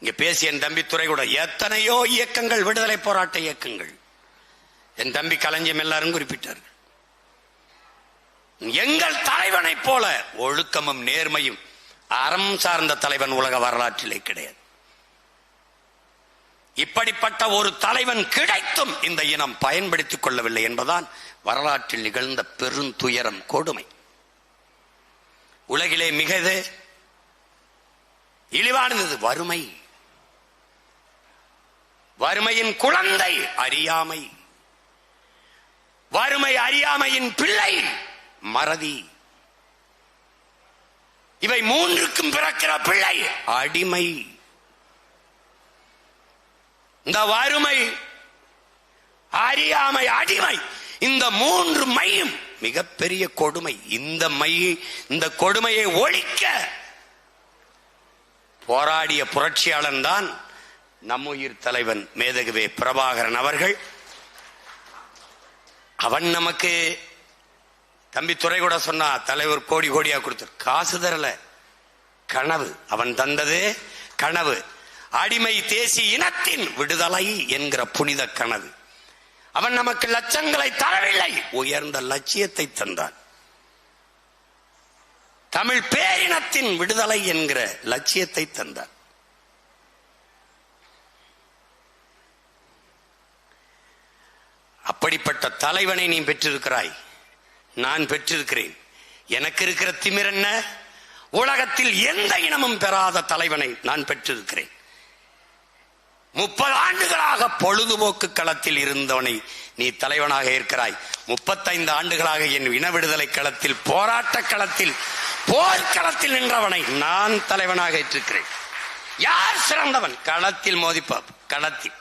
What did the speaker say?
இங்க பேசிய என் தம்பி துறைகூட எத்தனையோ இயக்கங்கள் விடுதலை போராட்ட இயக்கங்கள். என் தம்பி கலைஞம் எல்லாரும் குறிப்பிட்டார்கள் எங்கள் தலைவனை போல ஒழுக்கமும் நேர்மையும் அறம் சார்ந்த தலைவன் உலக வரலாற்றிலே கிடையாது. இப்படிப்பட்ட ஒரு தலைவன் கிடைத்தும் இந்த இனம் பயன்படுத்திக் கொள்ளவில்லை என்பதான் வரலாற்றில் நிகழ்ந்த பெருந்துயரம் கொடுமை. உலகிலே மிகது இழிவானது வறுமை. வறுமையின் குழந்தை அறியாமை. வறுமை அறியாமையின் பிள்ளை மறதி. இவை மூன்றுக்கும் பிறக்கிற பிள்ளை அடிமை. இந்த வறுமை அறியாமை அடிமை இந்த மூன்று மையும் மிகப்பெரிய கொடுமை. இந்த மை இந்த கொடுமையை ஒழிக்க போராடிய புரட்சியாளன் தான் நம்முயிர் தலைவன் மேதகுவே பிரபாகரன் அவர்கள். அவன் நமக்கு தம்பி துறை கூட சொன்னா தலைவர் கோடி கோடியா கொடுத்தார். காசு தரல. கனவு. அவன் தந்தது கனவு. அடிமை தேசிய இனத்தின் விடுதலை என்கிற புனித கனவு. அவன் நமக்கு லட்சங்களை தரவில்லை. உயர்ந்த லட்சியத்தை தந்தான். தமிழ் பேரினத்தின் விடுதலை என்கிற லட்சியத்தை தந்தான். அப்படிப்பட்ட தலைவனை நீ பெற்றிருக்கிறாய். நான் பெற்றிருக்கிறேன். எனக்கு இருக்கிற திமிர் என்ன? உலகத்தில் எந்த இனமும் பெறாத தலைவனை நான் பெற்றிருக்கிறேன். முப்பது ஆண்டுகளாக பொழுதுபோக்கு களத்தில் இருந்தவனை நீ தலைவனாக இருக்கிறாய் முப்பத்தைந்து ஆண்டுகளாக என் இன விடுதலை களத்தில் போராட்ட களத்தில் போர்க்களத்தில் நின்றவனை நான் தலைவனாக ஏற்றிருக்கிறேன். யார் சிறந்தவன்? களத்தில் மோதிப்பா களத்தில்.